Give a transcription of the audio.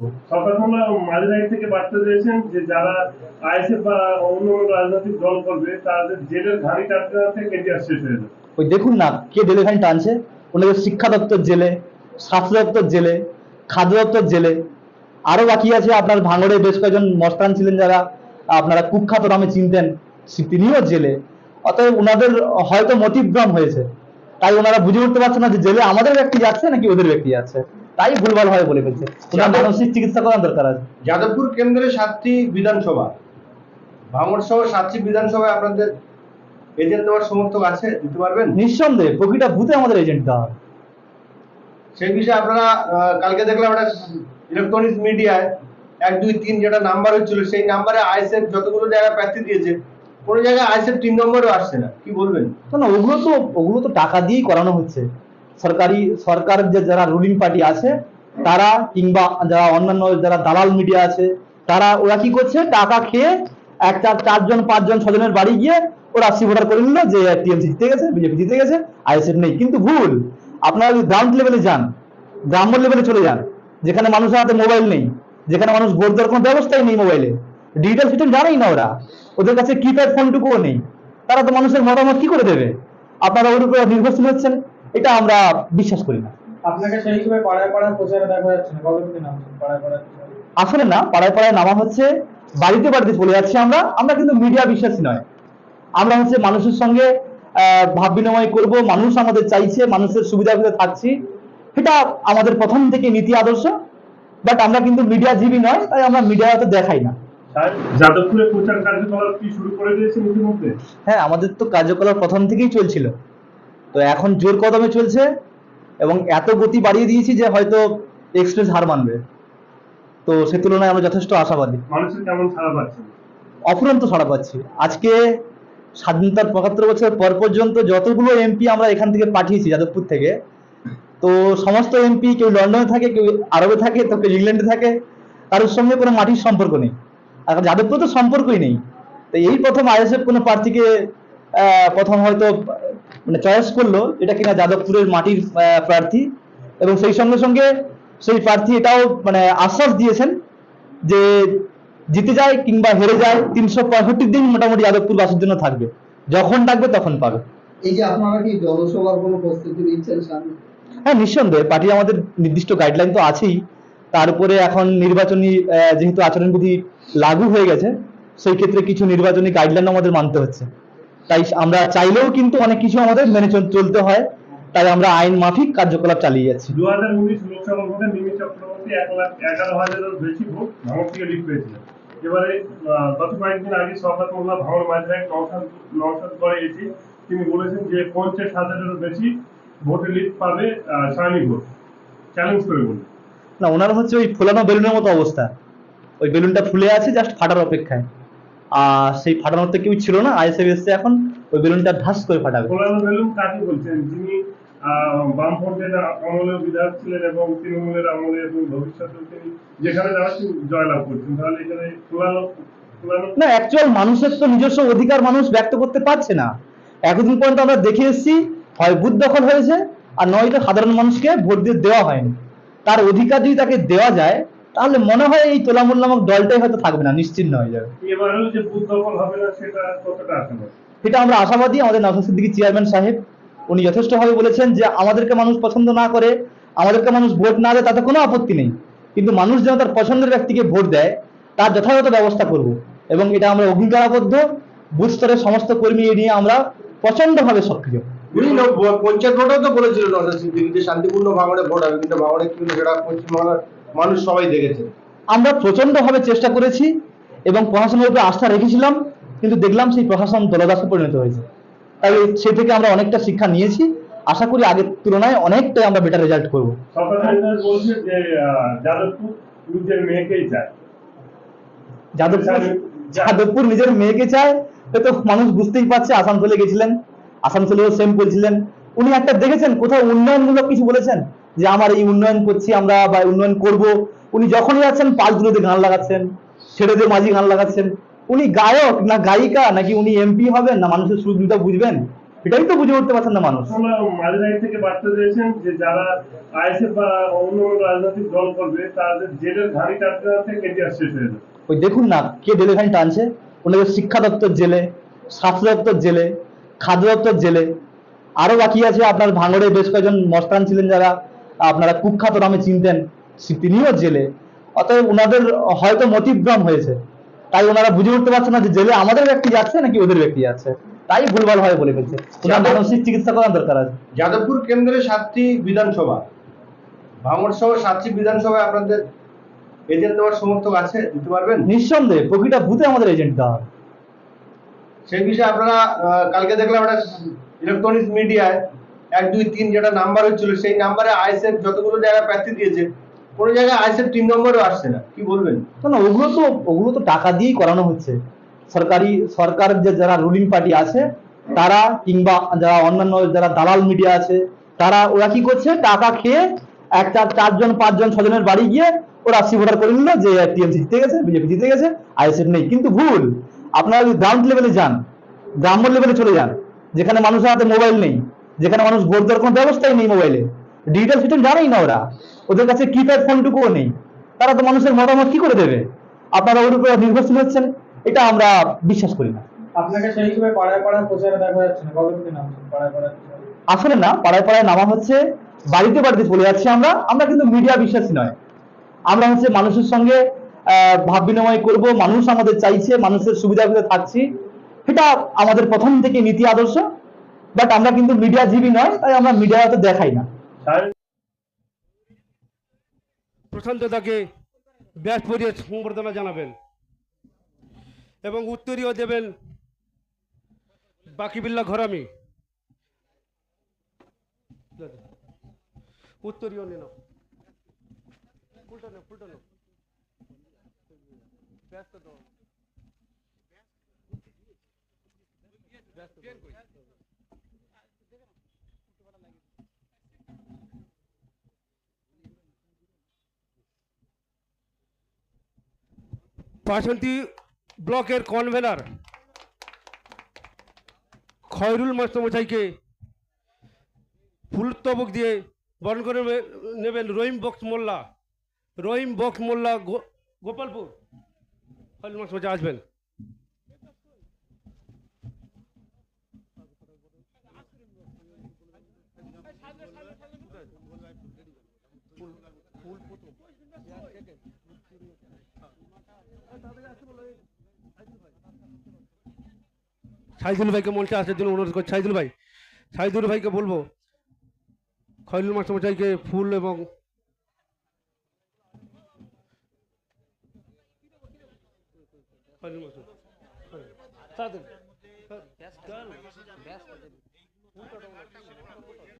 সকালবেলা মাঝরাই থেকে বার্তা দিয়েছেন যে যারা আইএসএফ বা অন্য রাজনৈতিক দল করবে, তাদের জেলের হয়ে যাবে। ওই দেখুন না, কে টানছে? শিক্ষা দপ্তর জেলে, স্বাস্থ্য দপ্তর জেলে, খাদ্য দপ্তর জেলে। আরও বাকি আছে আপনার ভাঙড়ে বেশ কয়েকজন মস্তান ছিলেন যারা, আপনারা কুখ্যাত নামে চিনতেন, তিনিও জেলে। অতএব ওনাদের হয়তো মতিভ্রম হয়েছে। তাই ওনারা বুঝে উঠতে পারছে না যে জেলে আমাদের ব্যক্তি যাচ্ছে নাকি ওদের ব্যক্তি যাচ্ছে তাই ভুলভাল ভাবে বলে ফেলছে। ওনার মানসিক চিকিৎসা করার দরকার আছে। যাদবপুর কেন্দ্রে সাতটি বিধানসভা। ভাঙড় সহ সাতটি বিধানসভায় আপনাদের এজেন্ট দেওয়ার সমর্থক আছে দিতে পারবেন? নিঃসন্দেহে প্রতিটা বুথে আমাদের এজেন্ট দেওয়া সেই বিষয়ে আপনারা কালকে দেখলাম একটা ইলেকট্রনিক্স মিডিয়ায় এক দুই তিন যেটা নাম্বার হচ্ছিল সেই নাম্বারে আইসেফ যতগুলো জায়গায় প্রার্থী দিয়েছে কোনো জায়গায় আইসেফ তিন নম্বরেও আসছে না। কি বলবেন? না না ওগুলো তো ওগুলো তো টাকা দিয়েই করানো হচ্ছে। সরকারি সরকার যে যারা রুলিং পার্টি আছে, তারা কিংবা যারা অন্যান্য যারা দালাল মিডিয়া আছে, তারা ওরা কি করছে? টাকা খেয়ে একটা চারজন, পাঁচজন, ছজনের বাড়ি গিয়ে ওরা আসি ভোটার করে নিল যে টিএমসি জিতে গেছে বিজেপি জিতে গেছে আইএসএফ নেই। কিন্তু ভুল। আপনারা যদি গ্রাউন্ড লেভেলে যান, গ্রাম্য লেভেলে চলে যান, যেখানে মানুষের হাতে মোবাইল নেই, যেখানে মানুষ ভোট দেওয়ার কোনো ব্যবস্থাই নেই মোবাইলে ডিজিটাল সিস্টেম জানেই না ওরা। ওদের কাছে কিপ্যাড ফোনটুকুও নেই। তারা তো মানুষের মতামত কি করে দেবে? আপনারা ওর উপরে নির্ভরশীল হচ্ছেন। এটা আমরা বিশ্বাস করি না। আপনাকে সেই হিসেবে পাড়ায় পাড়ায় প্রচারে দেখা যাচ্ছে না কতদিন পাড়ায় পাড়ায় আসলে না পাড়ায় পাড়ায় নামা হচ্ছে বাড়িতে বাড়িতে চলে যাচ্ছি আমরা আমরা কিন্তু মিডিয়া বিশ্বাসী নয়। আমরা হচ্ছে মানুষের সঙ্গে আহ, ভাব বিনিময় করব মানুষ আমাদের চাইছে মানুষের সুবিধা সুবিধা থাকছি। এটা আমাদের প্রথম থেকে নীতি আদর্শ বাট আমরা কিন্তু মিডিয়া জীবী নয় তাই আমরা মিডিয়া তো দেখাই না। যাদবপুরে প্রচার কার্যকলাপ কি শুরু করে দিয়েছেন ইতিমধ্যে? হ্যাঁ আমাদের তো কার্যকলাপ প্রথম থেকেই চলছিল। তো এখন জোর কদমে চলছে এবং এত গতি বাড়িয়ে দিয়েছি যে হয়তো এক্সপ্রেস হার মানবে। তো সে তুলনায় আমরা যথেষ্ট আশাবাদী। মানুষের কেমন অফুরন্ত সাড়া পাচ্ছি। আজকে স্বাধীনতার পঁচাত্তর বছর পর পর্যন্ত যতগুলো এমপি আমরা এখান থেকে পাঠিয়েছি যাদবপুর থেকে তো সমস্ত এমপি কেউ লন্ডনে থাকে কেউ আরবে থাকে তো কেউ ইংল্যান্ডে থাকে কারোর সঙ্গে কোনো মাটির সম্পর্ক নেই। আর যাদবপুর তো সম্পর্কই নেই। তো এই প্রথম আইএসএফ কোনো প্রার্থীকে আহ, প্রথম হয়তো মানে চয়েস করল এটা কিনা যাদবপুরের মাটির প্রার্থী এবং সেই সঙ্গে সঙ্গে সেই প্রার্থী এটাও মানে আশ্বাস দিয়েছেন যে জিতে যায় কিংবা হেরে যায় তিনশো পঁয়ষট্টি দিন মোটামুটি যাদবপুর বাসের জন্য থাকবে। যখন ডাকবে তখন পাবে। এই যে আপনারা কি জনসভার কোনো প্রস্তুতি নিচ্ছেন সামনে হ্যাঁ নিঃসন্দেহে। পার্টি আমাদের নির্দিষ্ট গাইডলাইন তো আছেই। তার উপরে এখন নির্বাচনী যেহেতু আচরণবিধি লাগু হয়ে গেছে সেই ক্ষেত্রে কিছু নির্বাচনী গাইডলাইন আমাদের মানতে হচ্ছে। তাই আমরা চাইলেও কিন্তু অনেক কিছু আমাদের মেনে চল- চলতে হয়। তাই আমরা আইন মাফিক কার্যকলাপ চালিয়ে যাচ্ছি। দু হাজার উনিশ লোকসভা ভোটে মিমি চক্রবর্তী এক লাখ এগারো হাজারের বেশি ভোট ভাঙড় থেকে লিড পেয়েছিলেন এবারে গত কয়েকদিন আগে শওকত মোল্লা ভাঙড় মাঝরায় নওশাদ নওশাদ করে এসে তিনি বলেছেন যে পঞ্চাশ হাজারেরও বেশি ভোটে লিড পাবে সায়নী ঘোষ চ্যালেঞ্জ করে বলুন। না ওনার হচ্ছে ওই ফোলানো বেলুনের মতো অবস্থা। ওই বেলুনটা ফুলে আছে জাস্ট ফাটার অপেক্ষায়। আর সেই ফাটানোর তো কেউ ছিল না আইএসএফ এসছে এখন ওই বেলুনটা ধাস করে ফাটাবে। বেলুন কাকে বলছেন? যিনি বামফ্রন্টের আমলেও বিধায়ক ছিলেন এবং তৃণমূলের আমলে এবং ভবিষ্যতেও তিনি যেখানে যাচ্ছেন জয়লাভ করছেন তাহলে এখানে ফোলানো ফোলানো না অ্যাকচুয়াল মানুষের তো নিজস্ব অধিকার মানুষ ব্যক্ত করতে পারছে না। এতদিন পর্যন্ত আমরা দেখে এসেছি হয় বুথ দখল হয়েছে আর নয়তো সাধারণ মানুষকে ভোট দিয়ে দেওয়া হয়নি। তার অধিকার যদি তাকে দেওয়া যায় তাহলে মনে হয় এই তোলামূল নামক দলটাই হয়তো থাকবে না নিশ্চিন্ন হয়ে যাবে। সেটা আমরা আশাবাদী আমাদের নওশাদ সিদ্দিকী চেয়ারম্যান সাহেব উনি যথেষ্টভাবে বলেছেন যে আমাদেরকে মানুষ পছন্দ না করে আমাদেরকে মানুষ ভোট না দেয় তাতে কোনো আপত্তি নেই। কিন্তু মানুষ যেন তার পছন্দের ব্যক্তিকে ভোট দেয় তার যথাযথ ব্যবস্থা করব। এবং এটা আমরা অঙ্গীকারাবদ্ধ বুথ স্তরের সমস্ত কর্মী এ নিয়ে আমরা প্রচন্ডভাবে সক্রিয়। উনি পঞ্চায়েত ভোটেও তো বলেছিল নজর সিদ্দিকী যে শান্তিপূর্ণ ভাঙড়ে ভোট হবে কিন্তু ভাঙড়ে কি সেটা পশ্চিমবাংলার মানুষ সবাই দেখেছে। আমরা প্রচন্ডভাবে চেষ্টা করেছি এবং প্রশাসনের উপরে আস্থা রেখেছিলাম কিন্তু দেখলাম সেই প্রশাসন দলদাসে পরিণত হয়েছে। তাই সে থেকে আমরা অনেকটা শিক্ষা নিয়েছি। আশা করি আগের তুলনায় অনেকটাই আমরা বেটার রেজাল্ট করব। সরকার বলছে যে আহ, যাদবপুর নিজের যাদবপুর যাদবপুর নিজের মেয়েকে চায় তো মানুষ বুঝতেই পারছে আসানসোলে গেছিলেন আসানসোলেও সেম বলছিলেন। উনি একটা দেখেছেন কোথাও উন্নয়নমূলক কিছু বলেছেন? যে আমার এই উন্নয়ন করছি আমরা বা উন্নয়ন করব। উনি যখনই যাচ্ছেন পাঁচগুলোতে গান লাগাচ্ছেন ছেড়েদের মাঝি গান লাগাচ্ছেন। উনি গায়ক না গায়িকা নাকি উনি এমপি হবেন না মানুষের সুখ দুটা বুঝবেন? এটাই তো বুঝে উঠতে পারছেন না মানুষ। মাঝরাই থেকে বার্তা দিয়েছেন যে যারা আইএসএফ বা অন্য রাজনৈতিক দল করবে তাদের জেলের ঘাড়ি টানতে টানতে কেটিআর শেষ হয়ে যাবে ওই দেখুন না কে জেলে খানি টানছে? ওনাদের শিক্ষা দপ্তর জেলে স্বাস্থ্য দপ্তর জেলে খাদ্য দপ্তর জেলে। আরও বাকি আছে আপনার ভাঙড়ে বেশ কয়েকজন মস্তান ছিলেন যারা আপনারা কুখ্যাত নামে চিনতেন তিনিও জেলে। অতএব ওনাদের হয়তো মতিভ্রম হয়েছে। তাই ওনারা বুঝে উঠতে পারছে না যে জেলে আমাদের ব্যক্তি যাচ্ছে নাকি ওদের ব্যক্তি যাচ্ছে। তাই ভুলভাল ভাবে বলে ফেলছে। মানসিক চিকিৎসা করার দরকার আছে। যাদবপুর কেন্দ্রে সাতটি বিধানসভা। ভাঙড় সহ সাতটি বিধানসভায় আপনাদের এজেন্ট দেওয়ার সমর্থক আছে দিতে পারবেন? নিঃসন্দেহে প্রতিটা বুথে আমাদের এজেন্ট দেওয়া। সেই বিষয়ে আপনারা কালকে দেখলাম একটা ইলেকট্রনিক্স মিডিয়ায় এক, দুই, তিন যেটা নাম্বার হচ্ছিল সেই নাম্বারে আইসেফ যতগুলো জায়গায় প্রার্থী দিয়েছে, কোনো জায়গায় আইসেফ তিন নম্বরও আসছে না। কি বলবেন? না ওগুলো তো ওগুলো তো টাকা দিয়েই করানো হচ্ছে। সরকারি, সরকার যে যারা রুলিং পার্টি আছে, তারা কিংবা যারা অন্যান্য যারা দালাল মিডিয়া আছে, তারা, ওরা কি করছে? টাকা খেয়ে একটা চারজন, পাঁচজন, ছজনের বাড়ি গিয়ে ওরা আশি ভোটার করে নিল যে টিএমসি জিতে গেছে বিজেপি জিতে গেছে আইএসএফ নেই। কিন্তু ভুল, আপনারা যদি গ্রাউন্ড লেভেলে যান, গ্রাম্য লেভেলে চলে যান, যেখানে মানুষের হাতে মোবাইল নেই যেখানে মানুষ ভোট দেওয়ার কোনো ব্যবস্থাই নেই মোবাইলে ডিজিটাল সিস্টেম জানেই না ওরা। ওদের কাছে কিপ্যাড ফোনটুকুও নেই। তারা তো মানুষের মতামত কি করে দেবে? আপনারা ওর উপরে নির্ভরশীল হচ্ছেন এটা আমরা বিশ্বাস করি না। আপনাকে সেই হিসেবে পাড়ায় পাড়ায় প্রচারে দেখা যাচ্ছে না। কতটুকু নামছেন পাড়ায় পাড়ায় আসলে না পাড়ায় পাড়ায় নামা হচ্ছে বাড়িতে বাড়িতে চলে যাচ্ছি আমরা। আমরা কিন্তু মিডিয়া বিশ্বাসী নয়। আমরা হচ্ছে মানুষের সঙ্গে আহ, ভাব বিনিময় করব। মানুষ আমাদের চাইছে মানুষের সুবিধা সুবিধা থাকছি। এটা আমাদের প্রথম থেকে নীতি আদর্শ। বাট আমরা কিন্তু মিডিয়া জীবী নয় তাই আমরা মিডিয়া তো দেখাই না। প্রশান্ত দাকে ব্যাস পরিয়ে সংবর্ধনা জানাবেন এবং উত্তরীয় দেবেন বাকিবিল্লা ঘরামি। উত্তরীয় নিন ফুলটা নাও ফুলটা নাও পাশন্তি ব্লকের কনভেনার খয়রুল মাস্টারমশাইকে ফুলতবক দিয়ে বরণ করে নেবেন রহিম বক্স মোল্লা। রহিম বক্স মোল্লা গোপালপুর। খয়রুল মাস্টারমশাই আসবেন। সাইদুল ভাইকে মঞ্চে আসার জন্য অনুরোধ করছি সাইদুল ভাই সাইদুল ভাইকে বলব, খয়রুল মাস্টারমশাইকে ফুল এবং তাড়াতাড়ি।